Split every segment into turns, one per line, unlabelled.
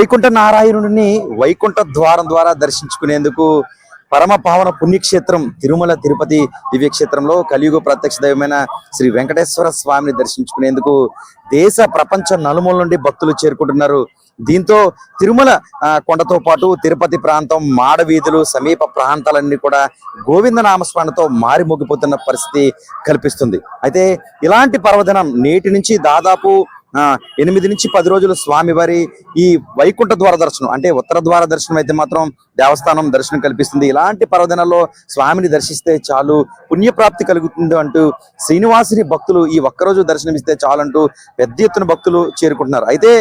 వైకుంఠ నారాయణుడిని వైకుంఠ ద్వారం ద్వారా దర్శించుకునేందుకు పరమ పావన పుణ్యక్షేత్రం తిరుమల తిరుపతి దివ్యక్షేత్రంలో కలియుగ ప్రత్యక్ష దైవమైన శ్రీ వెంకటేశ్వర స్వామిని దర్శించుకునేందుకు దేశ ప్రపంచ నలుమూల నుండి భక్తులు చేరుకుంటున్నారు. దీంతో తిరుమల కొండతో పాటు తిరుపతి ప్రాంతం మాడవీధులు సమీప ప్రాంతాలన్నీ కూడా గోవింద నామస్మరణతో మారిమోగిపోతున్న పరిస్థితి కల్పిస్తుంది. అయితే ఇలాంటి పర్వదినం నేటి నుంచి దాదాపు ఎనిమిది నుంచి పది రోజులు స్వామివారి ఈ వైకుంఠ ద్వార దర్శనం అంటే ఉత్తర ద్వార దర్శనం అయితే మాత్రం దేవస్థానం దర్శనం కల్పిస్తుంది. ఇలాంటి పర్వదినాల్లో స్వామిని దర్శిస్తే చాలు పుణ్యప్రాప్తి కలుగుతుంది అంటూ శ్రీనివాసుని భక్తులు ఈ ఒక్కరోజు దర్శనమిస్తే చాలు అంటూ పెద్ద ఎత్తున భక్తులు చేరుకుంటున్నారు. అయితే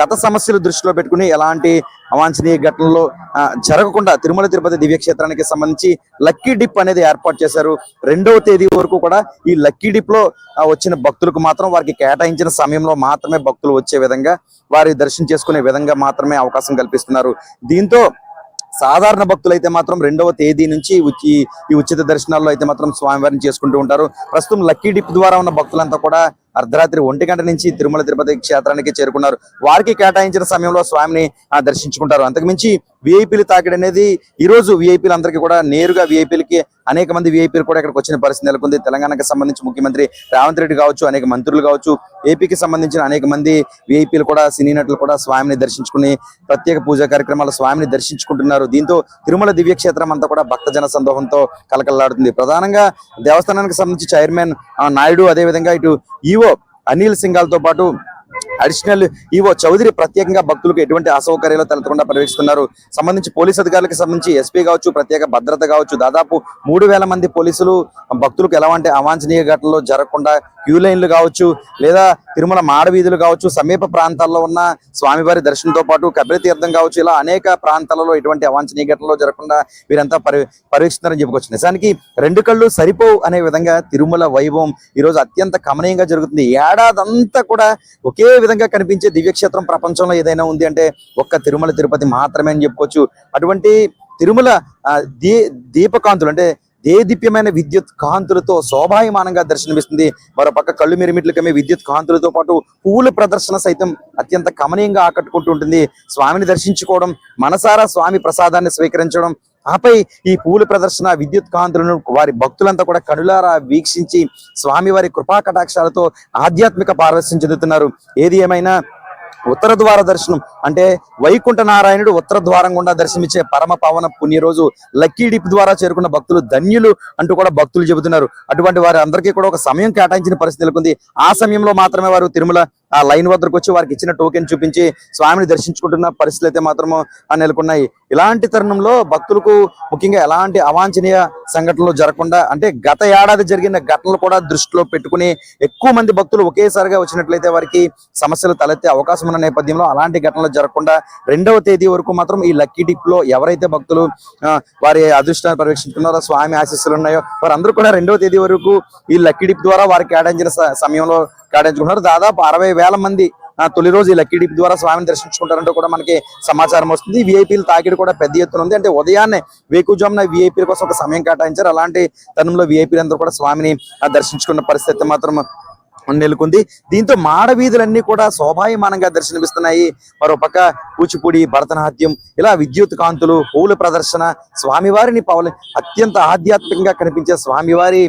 గత సమస్యలు దృష్టిలో పెట్టుకుని ఎలాంటి అవాంఛనీయ ఘటనలు ఆ, జరగకుండా తిరుమల తిరుపతి దివ్యక్షేత్రానికి సంబంధించి లక్కీ డిప్ అనేది ఏర్పాటు చేశారు. రెండవ తేదీ వరకు కూడా ఈ లక్కీ డిప్లో వచ్చిన భక్తులకు మాత్రం వారికి కేటాయించిన సమయంలో మాత్రం మాత్రమే భక్తులు వచ్చే విధంగా వారి దర్శనం చేసుకునే విధంగా మాత్రమే అవకాశం కల్పిస్తున్నారు. దీంతో సాధారణ భక్తులు అయితే మాత్రం రెండవ తేదీ నుంచి ఉచి ఈ ఉచిత దర్శనాల్లో అయితే మాత్రం స్వామివారిని చేసుకుంటూ ఉంటారు. ప్రస్తుతం లక్కీ డిప్ ద్వారా ఉన్న భక్తులంతా కూడా అర్ధరాత్రి ఒంటి గంట నుంచి తిరుమల తిరుపతి క్షేత్రానికి చేరుకున్నారు. వారికి కేటాయించిన సమయంలో స్వామిని దర్శించుకుంటారు. అంతకుమించి విఐపీలు తాకిడి అనేది ఈ రోజు విఐపీలు అందరికీ కూడా నేరుగా విఐపీలకి అనేక మంది విఐపీలు కూడా ఇక్కడికి వచ్చిన పరిస్థితి నెలకొంది. తెలంగాణకు సంబంధించి ముఖ్యమంత్రి రేవంత్ రెడ్డి కావచ్చు అనేక మంత్రులు కావచ్చు ఏపీకి సంబంధించిన అనేక మంది విఐపీలు కూడా సినీ నటులు కూడా స్వామిని దర్శించుకుని ప్రత్యేక పూజా కార్యక్రమాలు స్వామిని దర్శించుకుంటున్నారు. దీంతో తిరుమల దివ్యక్షేత్రం అంతా కూడా భక్తజన సందోహంతో కలకల్లాడుతుంది. ప్రధానంగా దేవస్థానానికి సంబంధించి చైర్మన్ ఆ, నాయుడు అదేవిధంగా ఇటు ఈవో అనిల్ సింఘాల్తో పాటు అడిషనల్ ఈవో చౌదరి ప్రత్యేకంగా భక్తులకు ఎటువంటి అసౌకర్యాలు తలెత్తకుండా పర్యవేక్షిస్తున్నారు సంబంధించి పోలీస్ అధికారులకు సంబంధించి ఎస్పీ కావచ్చు ప్రత్యేక భద్రత కావచ్చు దాదాపు మూడు వేల మంది పోలీసులు భక్తులకు ఎలాంటి అవాంఛనీయ ఘటనలు జరగకుండా క్యూ లైన్లు కావచ్చు లేదా తిరుమల మాడవీధులు కావచ్చు సమీప ప్రాంతాల్లో ఉన్న స్వామివారి దర్శనంతో పాటు కబరి తీర్థం కావచ్చు ఇలా అనేక ప్రాంతాలలో ఎటువంటి అవాంఛనీయ ఘటనలు జరగకుండా వీరంతా పరి పరీక్షిస్తున్నారని చెప్పుకోవచ్చు. నిజానికి రెండు కళ్ళు సరిపోవు అనే విధంగా తిరుమల వైభవం ఈ రోజు అత్యంత కమనీయంగా జరుగుతుంది. ఏడాదంతా కూడా ఒకే విధంగా కనిపించే దివ్యక్షేత్రం ప్రపంచంలో ఏదైనా ఉంది అంటే ఒక్క తిరుమల తిరుపతి మాత్రమే అని చెప్పుకోవచ్చు. అటువంటి తిరుమల దీ దీపకాంతులు అంటే దేదీప్యమైన విద్యుత్ కాంతులతో శోభాయమానంగా దర్శనమిస్తుంది. మరోపక్క కళ్ళు మిరిమిట్లు కమ్మే విద్యుత్ కాంతులతో పాటు పువ్వుల ప్రదర్శన సైతం అత్యంత కమనీయంగా ఆకట్టుకుంటూ ఉంటుంది. స్వామిని దర్శించుకోవడం మనసారా స్వామి ప్రసాదాన్ని స్వీకరించడం ఆపై ఈ పూల ప్రదర్శన విద్యుత్ కాంతులను వారి భక్తులంతా కూడా కనులారా వీక్షించి స్వామి వారి కృపా కటాక్షాలతో ఆధ్యాత్మిక పారవశ్యం చెందుతున్నారు. ఏది ఏమైనా ఉత్తర ద్వార దర్శనం అంటే వైకుంఠ నారాయణుడు ఉత్తర ద్వారం గుండా దర్శనమిచ్చే పరమ పవన పుణ్య రోజు లక్కీ డిప్ ద్వారా చేరుకున్న భక్తులు ధన్యులు అంటూ కూడా భక్తులు చెబుతున్నారు. అటువంటి వారి అందరికీ కూడా ఒక సమయం కేటాయించిన పరిస్థితి నెలకొంది. ఆ సమయంలో మాత్రమే వారు తిరుమల ఆ లైన్ వద్దకు వచ్చి వారికి ఇచ్చిన టోకెన్ చూపించి స్వామిని దర్శించుకుంటున్న పరిస్థితులు అయితే మాత్రము ఆ నెలకొన్నాయి. ఇలాంటి తరుణంలో భక్తులకు ముఖ్యంగా ఎలాంటి అవాంఛనీయ సంఘటనలు జరగకుండా అంటే గత ఏడాది జరిగిన ఘటనలు కూడా దృష్టిలో పెట్టుకుని ఎక్కువ మంది భక్తులు ఒకేసారిగా వచ్చినట్లయితే వారికి సమస్యలు తలెత్తే అవకాశం ఉన్న నేపథ్యంలో అలాంటి ఘటనలు జరగకుండా రెండవ తేదీ వరకు మాత్రం ఈ లక్కీ డిప్లో ఎవరైతే భక్తులు వారి అదృష్టాన్ని పరీక్షించుకున్నారో స్వామి ఆశీస్సులు ఉన్నాయో వారందరూ కూడా రెండవ తేదీ వరకు ఈ లక్కీ డిప్ ద్వారా వారికి కేటాయించిన సమయంలో కేటాయించుకున్నారు దాదాపు అరవై వేల మంది ఆ, తొలి రోజు ఈ లక్కీ డిప్ ద్వారా స్వామిని దర్శించుకుంటారంటూ కూడా మనకి సమాచారం వస్తుంది. విఐపీలు తాకిడి కూడా పెద్ద ఎత్తున ఉంది. అంటే ఉదయాన్నే వేకుజామున విఐపీల కోసం ఒక సమయం కేటాయించారు. అలాంటి తరుణంలో విఐపీలు అందరూ కూడా స్వామిని దర్శించుకున్న పరిస్థితి మాత్రం నెలకొంది. దీంతో మాడవీధులన్నీ కూడా శోభాయమానంగా దర్శనమిస్తున్నాయి. మరోపక్క కూచిపూడి భరతనాట్యం ఇలా విద్యుత్ కాంతులు పూల ప్రదర్శన స్వామివారిని పవల అత్యంత ఆధ్యాత్మికంగా కనిపించే స్వామివారి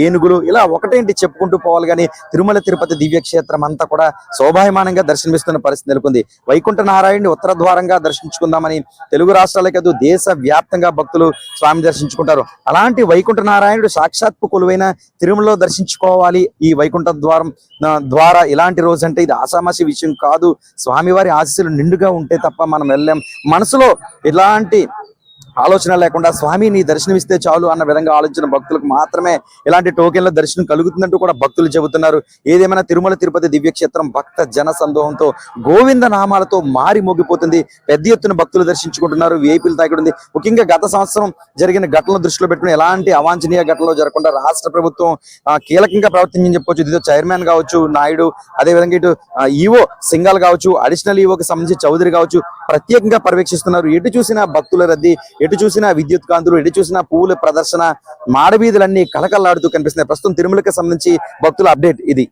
ఏనుగులు ఇలా ఒకటేంటి చెప్పుకుంటూ పోవాలి కానీ తిరుమల తిరుపతి దివ్యక్షేత్రం అంతా కూడా శోభాయమానంగా దర్శనమిస్తున్న పరిస్థితి నెలకొంది. వైకుంఠ నారాయణుని ఉత్తర ద్వారంగా దర్శించుకుందామని తెలుగు రాష్ట్రాలే కాదు దేశ వ్యాప్తంగా భక్తులు స్వామి దర్శించుకుంటారు. అలాంటి వైకుంఠ నారాయణుడు సాక్షాత్పు కొలువైన తిరుమలలో దర్శించుకోవాలి ఈ వైకుంఠ ద్వారం ద్వారా ఇలాంటి రోజు అంటే ఇది ఆసామాసి విషయం కాదు. స్వామివారి ఆశీస్సులు నిండుగా ఉంటే తప్ప మనం వెళ్ళాం మనసులో ఎలాంటి ఆలోచన లేకుండా స్వామి నీ దర్శనమిస్తే చాలు అన్న విధంగా ఆలోచన భక్తులకు మాత్రమే ఇలాంటి టోకెన్ల దర్శనం కలుగుతుందంటూ కూడా భక్తులు చెబుతున్నారు. ఏదేమైనా తిరుమల తిరుపతి దివ్యక్షేత్రం భక్త జన సందోహంతో గోవింద నామాలతో మారి మోగిపోతుంది. పెద్ద ఎత్తున భక్తులు దర్శించుకుంటున్నారు. విఐపీలు తాకిడుంది ముఖ్యంగా గత సంవత్సరం జరిగిన ఘటనలు దృష్టిలో పెట్టుకుని ఎలాంటి అవాంఛనీయ ఘటనలు జరగకుండా రాష్ట్ర ప్రభుత్వం కీలకంగా ప్రవర్తించని చెప్పుకోవచ్చు ఇదిగో చైర్మన్ కావచ్చు నాయుడు అదేవిధంగా ఇటు ఈవో సింగాల్ కావచ్చు అడిషనల్ ఈవోకి సంబంధించి చౌదరి కావచ్చు ప్రత్యేకంగా పర్యవేక్షిస్తున్నారు. ఎటు చూసినా భక్తుల రద్దీ ఎటు చూసినా విద్యుత్ కాంతులు ఎటు చూసినా పువ్వుల ప్రదర్శన మాడవీధులన్నీ కలకల్లాడుతూ కనిపిస్తున్నాయి. ప్రస్తుతం తిరుమలకి సంబంధించి భక్తుల అప్డేట్ ఇది.